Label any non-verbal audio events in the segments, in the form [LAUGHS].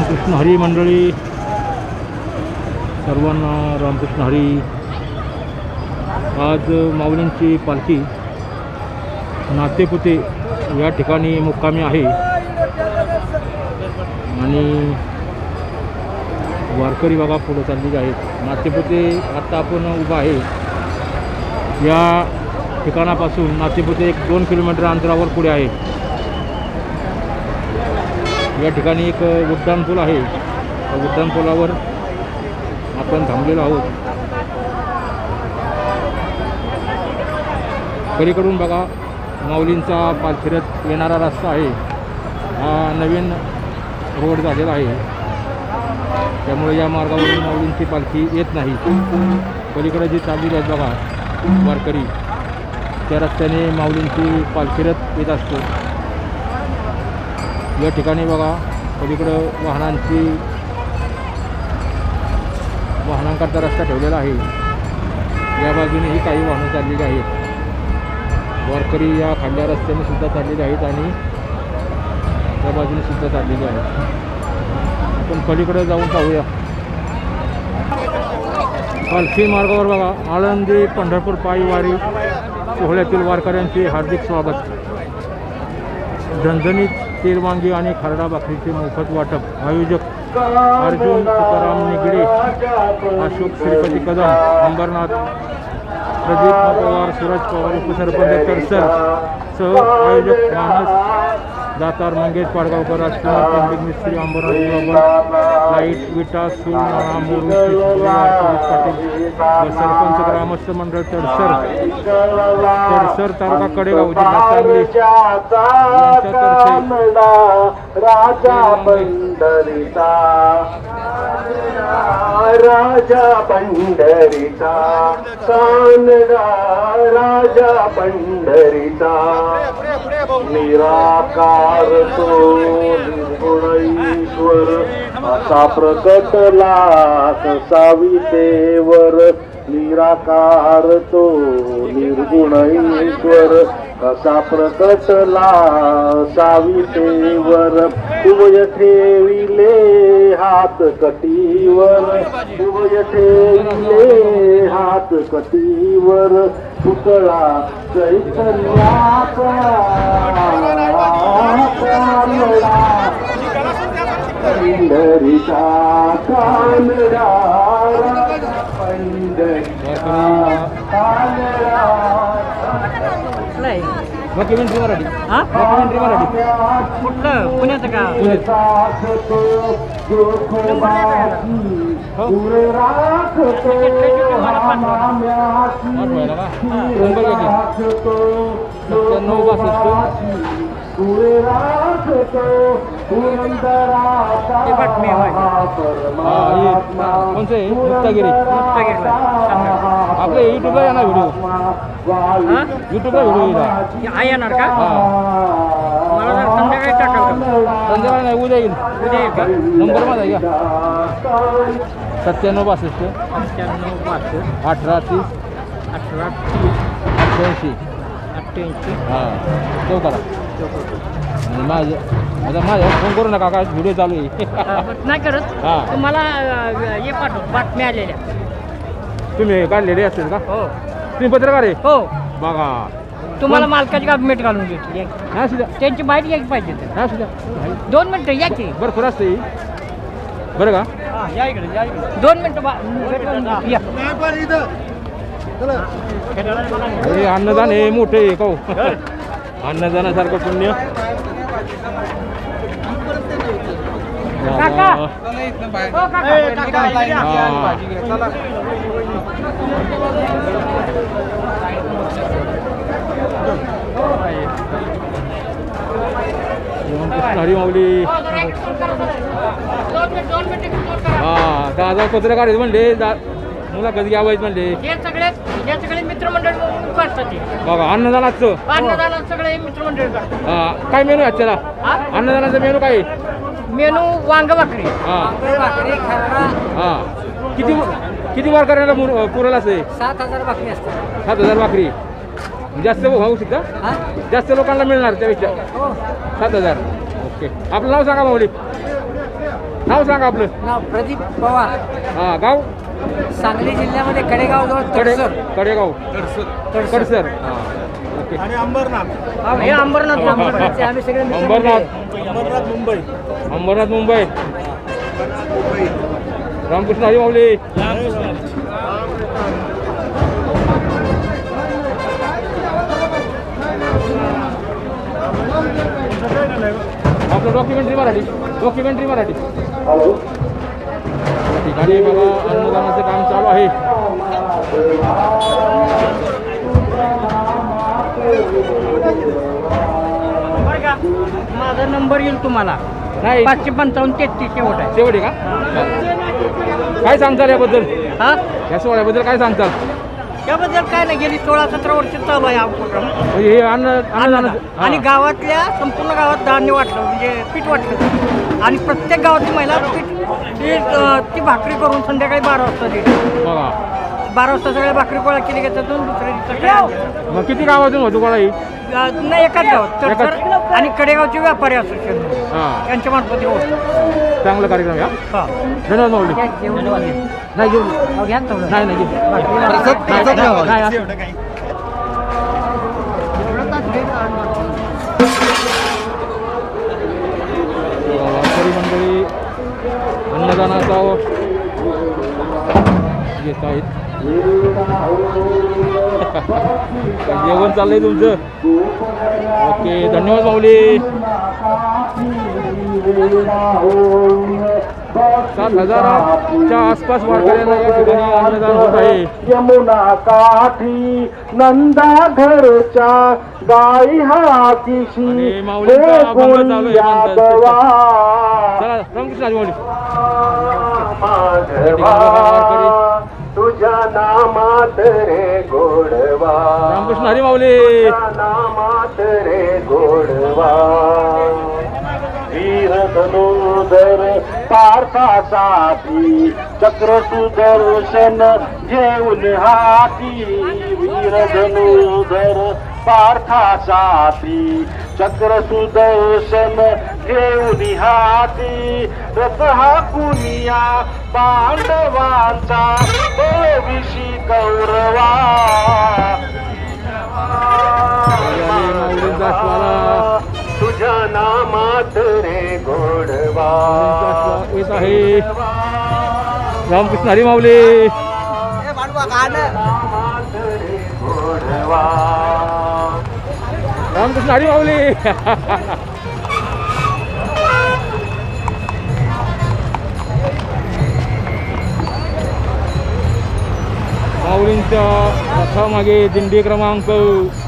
रामकृष्ण हरी मंडळी सर्वांना रामकृष्ण हरी. आज माऊलींची पालखी नातेपुते या ठिकाणी मुक्कामी आहे. आणि वारकरी बाबा पुढे चाललेले आहेत. नातेपुते आत्ता आपण उभा आहे. या ठिकाणापासून नातेपुते एक दोन किलोमीटर अंतरावर पुढे आहे. या ठिकाणी एक उड्डाण पूल आहे. त्या उड्डाण पुलावर आपण थांबलेलो आहोत. पलीकडून बघा माऊलींचा पालखिरत येणारा रस्ता आहे. हा नवीन रोड झालेला आहे. त्यामुळे या मार्गावरून माऊलींची पालखी येत नाही. पलीकडे जी चाललेली आहेत बघा वारकरी त्या रस्त्याने माऊलींची पालखिरत येत असतो. या ठिकाणी बघा पलीकडं वाहनांची वाहनांकरता रस्ता ठेवलेला आहे. या बाजूनेही काही वाहनं चाललेली आहेत. वारकरी या खांड्या रस्त्याने सुद्धा चाललेले आहेत आणि त्या बाजूने सुद्धा चाललेली आहेत. आपण पलीकडे जाऊन पाहूया. पालखी मार्गावर बघा आळंदी पंढरपूर पायीवारी सोहळ्यातील वारकऱ्यांचे हार्दिक स्वागत. झणझणीत तेलवांगी आणि खरडा भाकरीचे मोफत वाटप. आयोजक अर्जुन तुकाराम निगडे अशोक श्रीपती कदम अंबरनाथ प्रदीप पवार सूरज पवार उपसरपंच तरसर सह आयोजक मानस दातार मंगेश पाडगावकर राजकुमार पंडित मिस्त्री बाबा लाइट विटा सुरेश पाटील सरपंच ग्रामस्थ मंडळ तडसर तडसर तालुका कडेगाव जिल्हा सांगली. राजा पंढरीचा. राजा पंढरीचा. कानडा राजा पंढरीचा. निराकार तो निर्गुणईश्वर असा प्रकटला सावितेवर निराकार तो निर्गुण ईश्वर कसा प्रकटला सावितेवर उभय ठेविले हात कटीवर उभय ठेविले हात कटीवर पुतळा चैतन्याचा पंढरीचा कानडा पंढरीचा मुख्यमंत्री मराठी. हा? मुख्यमंत्री मराठी. कुठलं? पुण्याचं का? नंबर बासष्ट कोणचं आहे मुक्तागिरी। मुक्तागिरीला. आपल्या युट्यूबला येणार व्हिडिओ हा? युट्यूबला व्हिडिओ आहे येणार का? मला जरा संध्याकाळी टाकाल संध्याकाळी नाही उद्या येईल. उद्या येईल का? नंबर माझा आहे का? सत्त्याण्णव बासष्ट. सत्त्याण्णव बासष्ट. अठरा तीस. अठरा तीस. अठ्ठ्याऐंशी. अठ्ठ्याऐंशी. हां तो करा. आणि माझ्या आता माझ्या फोन करू नका काय व्हिडिओ चालू आहे. नाही करत. हा. तुम्हाला अं, हे पाठव बातम्या आलेल्या. तुम्ही काढलेले असतील का? हो. तुम्ही पत्रकार आहे? हो. बघा. तुम्हाला मालकाची गाभमेट घालून घेतली या. सुद्धा त्यांची माहिती घ्यायची पाहिजे तर. दोन मिनिटं या की. बरं खुरा असते बरं का? या इकडे या इकडे. दोन मिनिटं बा. या. अन्नदान हे मोठे आहे का हो? अन्नदानासारखं पुण्य काका. बाबा. हो. हा. हरी माऊली करा. हा दादा पत्रकार आहेत म्हणले दा मुलाखत घ्यावायच म्हणले सगळे सगळे मित्रमंडळ म्हणून करतात ते. बघा अन्नदानाचं? अन्नदानात सगळे मित्रमंडळ करतात. हा, काय मेनू आहे हा? अन्नदानाचा मेनू काय? आहे? मेनू वांग भाकरी. हा. भाकरी हा. किती किती वार करायला पुरेल असं आहे? सात हजार भाकरी असतात. सात हजार भाकरी. जास्त होऊ शकता? हा? जास्त लोकांना मिळणार त्यापेक्षा? हो. सात हजार. ओके. आपलं नाव सांगा माऊली. नाव सांगा आपलं. नाव प्रदीप पवार. हा गाव? सांगली जिल्ह्यामध्ये कडेगाव जवळकडे तडसर. कडेगाव. कडसर हा. ओके. आणि अंबरनाथ. हा, हे अंबरनाथ अंबरनाथचे आम्ही सगळे मित्र अंबरनाथ. अंबरनाथ मुंबई. अंबरनाथ मुंबई. रामकृष्ण हरी माऊली आपलं documentary Marathi. Documentary Marathi. Hello ठिकाणी बघा अन्नदानाचं काम चालू आहे? माझा नंबर येईल तुम्हाला. नाही. पाचशे पंचावन्न तेहतीस शेवट आहे. शेवटी का? काय सांगताल याबद्दल? हा? या सोहळ्याबद्दल काय सांगताल? त्याबद्दल काय नाही गेली सोळा सतरा वर्ष चालू आहे हा उपक्रम हे अन्न अन्नदानाचं आणि. गावातल्या संपूर्ण गावात धान्य वाटलं म्हणजे पीठ वाटलं. आणि प्रत्येक गावातली महिला अं, ती भाकरी करून संध्याकाळी बारा वाजता देते. बघा. बारा वाजता सगळ्या भाकरी गोळा केली की त्यातून दुसऱ्या. मग किती गावातून होतो कोणा ही? अं, नाही एकाच गावात. तर आणि कडेगावचे व्यापारी असोसिएशन. हां. त्यांच्या मार्फत हो चांगला कार्यक्रम हा? हा. धन्यवाद माऊली. नाही घेऊ अहो, घ्या ना थोडं. नाही नाही घेऊ प्रसाद- नाही, नाही, घ्या. नाही, असं- वारकरी मंडळी अन्नदानाचा येत आहेत. [LAUGHS] जेवण चाललंय तुमचं? ओके धन्यवाद माऊली. सात हजाराच्या आसपास वारकऱ्यांना या ठिकाणी अन्नदान होत आहे. यमुना काठी नंदा घरच्या गाई हा किशी आणि माऊलींचा अभंग कोणी चालू आहे म्हणतात. यादवा. चला रामकृष्ण हरी माऊली माधवा तुझ्या नामात रे गोडवा. रामकृष्ण हरी माऊली. तुझ्या नामात रे गोडवा. धनुधर पार्थासाठी चक्र सुदर्शन घेऊन हाती वीर धनुधर पार्थासाठी चक्र सुदर्शन घेऊन हाती रथ हा कुनिया पांडवांचा विषय आहे. रामकृष्ण हरी माऊली. रामकृष्ण हरी माऊली. माऊलींच्या रथामागे दिंडी क्रमांक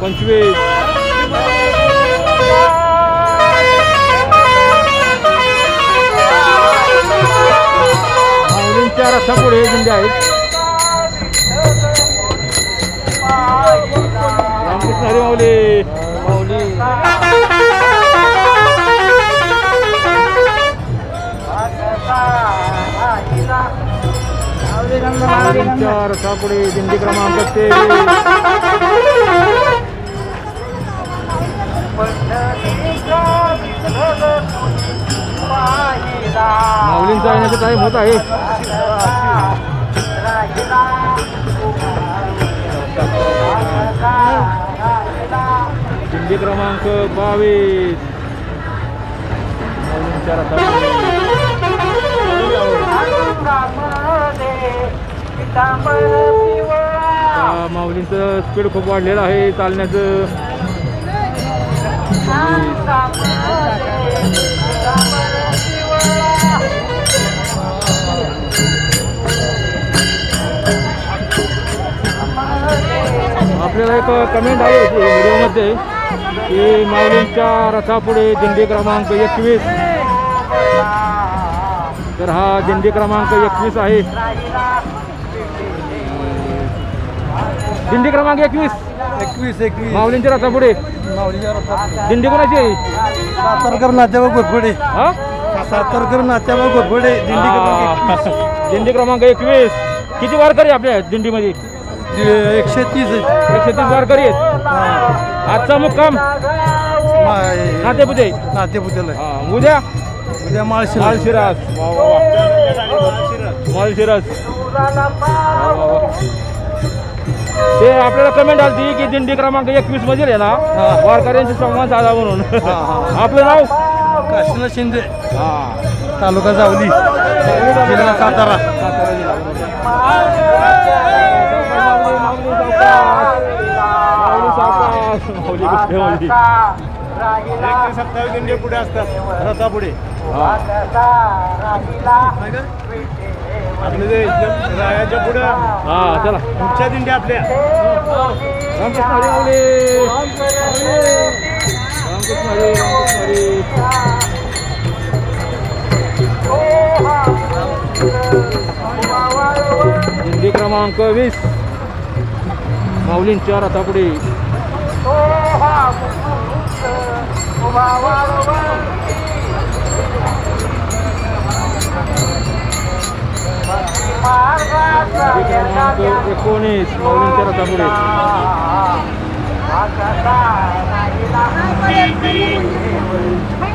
पंचवीस. माऊलींच्या रथापुढे दिंडी आहेत. रामकृष्ण हरी माऊली माऊली माऊलींच्या रथापुढे दिंडी क्रमांक ते माऊलींचा येण्याचा टाईम होत आहे? दिंडी क्रमांक बावीस. माऊलींच्या माऊलींचं स्पीड खूप वाढलेलं आहे चालण्याचं. आपल्याला एक कमेंट आहे व्हिडिओमध्ये की माऊलींच्या रथापुढे दिंडी क्रमांक एकवीस. तर हा दिंडी क्रमांक एकवीस आहे. दिंडी क्रमांक एकवीस. एकवीस एकवीस. माऊलींच्या रथापुढे. दिंडी कोणाची आहे? सातारकर नात्याबा घोरफडे हा? सातारकर नात्याबा घोरफडे दिंडी क्रमांक दिंडी क्रमांक एकवीस. किती वारकरी आपल्या दिंडीमध्ये. एकशे तीस. एकशे तीस वारकरी आहेत. आजचा मुक्काम? नातेपुते? नातेपुतेला. उद्या? उद्या माळशिरस. माळशिरास. माळशिरास. ते आपल्याला कमेंट आली की दिंडी क्रमांक एकवीस मधील आहे ना? वारकऱ्यांशी संवाद साधा म्हणून. आपलं नाव? काशीनाथ शिंदे. हा. तालुका जावली. जिल्हा सातारा. सातारा जिल्हा. माऊली सत्तावीस दिंडे पुढे असतात रथा पुढे आपले जे रायाच्या पुढे हा चला पुढच्या दिंड्या आपल्या रामकृष्ण हरी रामकृष्ण हरी रामकृष्ण हरी दिंडी क्रमांक वीस माऊलींच्या रथापुढे दिंडी क्रमांक एकोणीस माऊलींच्या रथापुढे Bye.